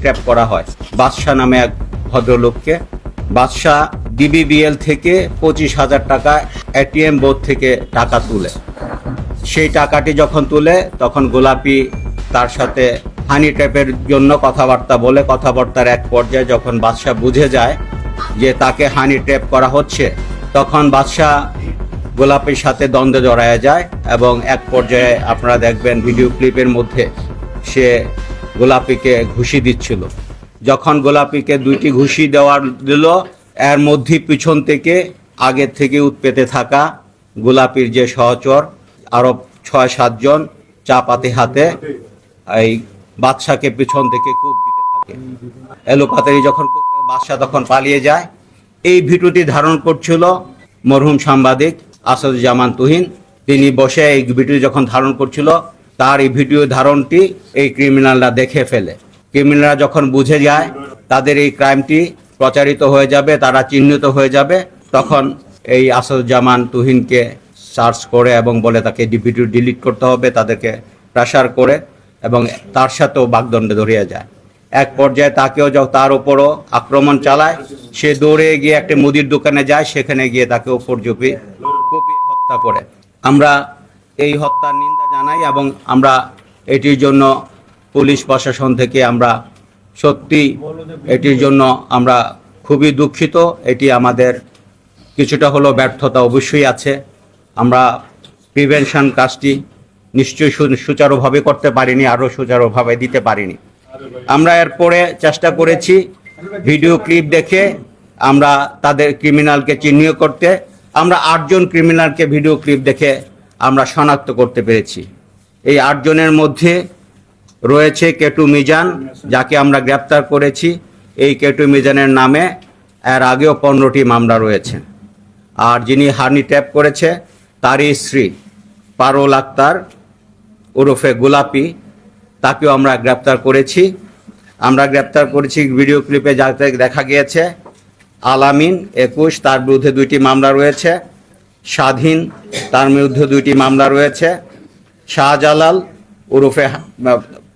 Trap করা হয়। বাদশাহ নামে এক ভদ্রলোককে। বাদশাহ ডিবিবিএল থেকে পঁচিশ হাজার টাকা এটিএম বোর্ড থেকে টাকা তুলে। সেই টাকাটি যখন তুলে, তখন গোলাপি তার সাথে হানি ট্যাপের জন্য কথাবার্তা বলে। কথাবার্তার এক পর্যায়ে যখন বাদশাহ বুঝে যায় যে তাকে হানি ট্যাপ করা হচ্ছে, তখন বাদশাহ গোলাপির সাথে দ্বন্দ্বে জড়ায় যায় এবং এক পর্যায়ে আপনারা দেখবেন ভিডিও ক্লিপের মধ্যে সে গোলাপিকে ঘুষি দিচ্ছিল। যখন গোলাপিকে দুইটি ঘুষি দেওয়ার দিল, এর মধ্যে পিছন থেকে আগের থেকে উৎপেতে থাকা গোলাপির যে সহচর, আরও ছয় সাতজন চাপাতি হাতে এই বাদশাকে পিছন থেকে কূপ দিতে থাকে। এলোপাতারি যখন বাদশাহ তখন পালিয়ে যায়। এই ভিডিওটি ধারণ করছিল মরহুম সাংবাদিক আসাদুজ্জামান তুহিন। তিনি বসে এই ভিডিও যখন ধারণ করছিল তার এই ভিডিও ধারণটি এই ক্রিমিনালরা দেখে ফেলে। ক্রিমিনালরা যখন বুঝে যায় তাদের এই ক্রাইমটি প্রচারিত হয়ে যাবে, তারা চিহ্নিত হয়ে যাবে, তখন এই আসাদুজ্জামান তুহিনকে সার্চ করে এবং বলে তাকে ভিডিও ডিলিট করতে হবে, তাদেরকে প্রেশার করে এবং তার সাথেও বাগদণ্ডে ধরিয়ে যায়। এক পর্যায়ে তাকেও তার উপরও আক্রমণ চালায়, সে দৌড়ে গিয়ে একটা মুদির দোকানে যায়, সেখানে গিয়ে তাকে উপর জুপি কুপিয়ে হত্যা করে। আমরা এই হত্যার নিন্দা জানাই এবং আমরা এটির জন্য পুলিশ প্রশাসন থেকে আমরা সত্যি এটির জন্য আমরা খুবই দুঃখিত। এটি আমাদের কিছুটা হলো ব্যর্থতা অবশ্যই আছে। আমরা প্রিভেনশন কাজটি নিশ্চয়ই সুচারুভাবে করতে পারিনি, আরও সুচারুভাবে দিতে পারিনি। আমরা এরপরে চেষ্টা করেছি ভিডিও ক্লিপ দেখে আমরা তাদের ক্রিমিনালকে চিহ্নিত করতে। আমরা আটজন ক্রিমিনালকে ভিডিও ক্লিপ দেখে আমরা শনাক্ত করতে পেরেছি। এই আটজনের মধ্যে রয়েছে কেটু মিজান, যাকে আমরা গ্রেপ্তার করেছি। এই কেটু মিজানের নামে এর আগেও পনেরোটি মামলা রয়েছে। আর যিনি হার্নি ট্যাপ করেছে, তারই স্ত্রী পারুল আক্তার ওরফে গোলাপি, তাকেও আমরা গ্রেপ্তার করেছি। আমরা গ্রেপ্তার করেছি, ভিডিও ক্লিপে যাতে দেখা গিয়েছে। আলামিন একুশ, তার বিরুদ্ধে দুইটি মামলা রয়েছে। স্বাধীন, তার বিরুদ্ধে দুইটি মামলা রয়েছে। শাহজালাল ওরফে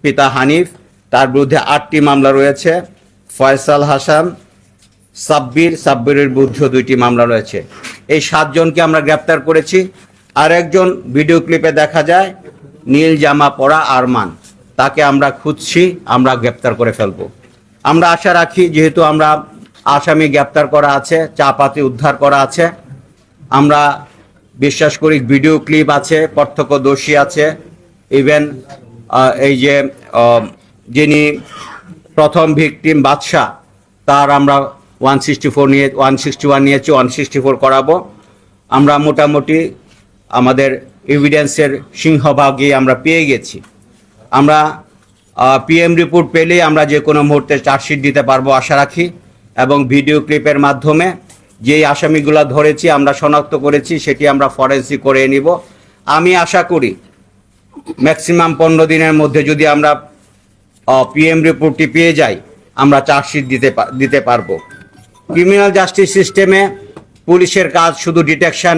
পিতা হানিফ, তার বিরুদ্ধে আটটি মামলা রয়েছে। ফয়সাল হাসান, সাব্বির, সাব্বিরের বিরুদ্ধে দুইটি মামলা রয়েছে। এই সাতজনকে আমরা গ্রেপ্তার করেছি। আর একজন ভিডিও ক্লিপে দেখা যায়, নীল জামা পরা আরমান। তাকে আমরা খুঁজছি, আমরা গ্রেপ্তার করে ফেলব। আমরা আশা রাখি, যেহেতু আমরা আসামি গ্রেপ্তার করা আছে, চাপাতি উদ্ধার করা আছে আমরা বিশ্বাস করি ভিডিও ক্লিপ আছে, প্রত্যক্ষদর্শী আছে। ইভেন এই যে যিনি প্রথম ভিকটিম বাদশাহ, তার আমরা ওয়ান সিক্সটি ফোর নিয়ে, ওয়ান সিক্সটি ওয়ান নিয়েছি, ওয়ান সিক্সটি ফোর করাবো। আমরা মোটামুটি আমাদের এভিডেন্সের সিংহভাগই আমরা পেয়ে গেছি। আমরা পিএম রিপোর্ট পেলেই আমরা যে কোনো মুহূর্তে চার্জশিট দিতে পারব, আশা রাখি। এবং ভিডিও ক্লিপের মাধ্যমে যেই আসামিগুলা ধরেছি, আমরা শনাক্ত করেছি, সেটি আমরা ফরেন্সিক করে নিব। আমি আশা করি ম্যাক্সিমাম পনেরো দিনের মধ্যে যদি আমরা পিএম রিপোর্টটি পেয়ে যাই, আমরা চার্জশিট দিতে দিতে পারব। ক্রিমিনাল জাস্টিস সিস্টেমে পুলিশের কাজ শুধু ডিটেকশন